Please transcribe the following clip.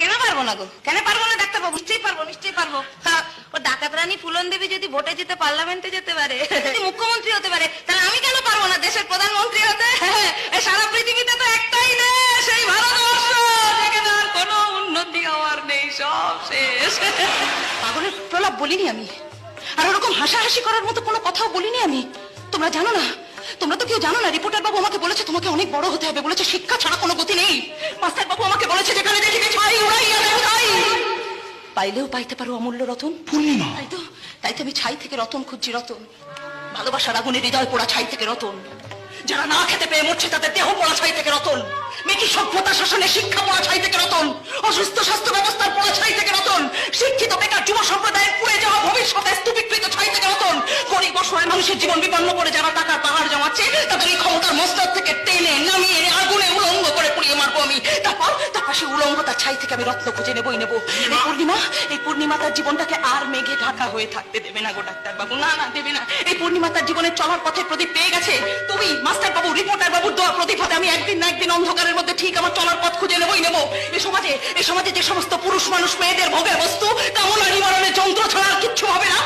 কেন পারব না গো? কেন পারব না ডাক্তার বাবু নিশ্চয়ই পারব নিশ্চয়ই পারব। ও ডাকাত রানী ফুলন দেবী যদি ভোটে জিতে, পার্লামেন্টে যেতে পারে মুখ্যমন্ত্রী হতে পারে, তাহলে আমি কেন পারব না দেশের প্রধানমন্ত্রী হতে? সারা পৃথিবীতে তো একটাই দেশ সেই ভারতবর্ষ। যেখানে আর কোনো উন্নতি হওয়ার নেই, সব শেষ। পাগলের প্রলাপ বলিনি আমি। আর ওরকম হাসাহাসি করার মতো কোনো কথাও বলিনি আমি। তোমরা জানো না? তোমরা তো কেউ জানো না রিপোর্টার বাবু আমাকে বলেছে তোমাকে অনেক বড় হতে হবে, বলেছে শিক্ষা ছাড়া কোনো গতি নেই। মাস্টার বাবু আমাকে বলেছে যেখানে দেখি ছাই উড়াইয়া দেব তাই পাইলেও পাইতে পারো অমূল্য রতন। পূর্ণিমা। তাই তো তাই তো আমি ছাই থেকে রতন খুঁজছি রতন। ভালোবাসার আগুনে হৃদয় পোড়া ছাই থেকে রতন। যারা না খেতে পেয়ে মরছে তাদের দেহ পোড়া ছাই থেকে রতন। মেকি সভ্যতা শাসনে শিক্ষা পোড়া ছাই থেকে রতন? অসুস্থ স্বাস্থ্য ব্যবস্থার পোড়া ছাই থেকে রতন? শিক্ষিত বেকার যুব সম্প্রদায়ের পুড়ে যাওয়া ভবিষ্যতে স্তূপীকৃত ছাই থেকে রতন? গরিব অসহায় মানুষের জীবন বিপন্ন করে যারা টাকার তার ছাই থেকে আমি রত্ন খুঁজে নেবই, নেব। এই পূর্ণিমা এই পূর্ণিমা তার জীবনটাকে আর মেঘে ঢাকা হয়ে থাকতে দেবে না গো ডাক্তার বাবু না না, দেবে না। এই পূর্ণিমা তার জীবনের চলার পথে প্রদীপ পেয়ে গেছে। তুমি মাস্টার বাবু রিপোর্টার বাবুর দেওয়া প্রদীপ হাতে আমি একদিন না একদিন অন্ধকারের মধ্যে ঠিক আমার চলার পথ খুঁজে নেবই, নেব। এই সমাজে এই সমাজে যে সমস্ত পুরুষ মানুষ, মেয়েদের ভোগের বস্তু তেমন নারী মারণের যন্ত্র ছাড়া আর কিচ্ছু হবে না।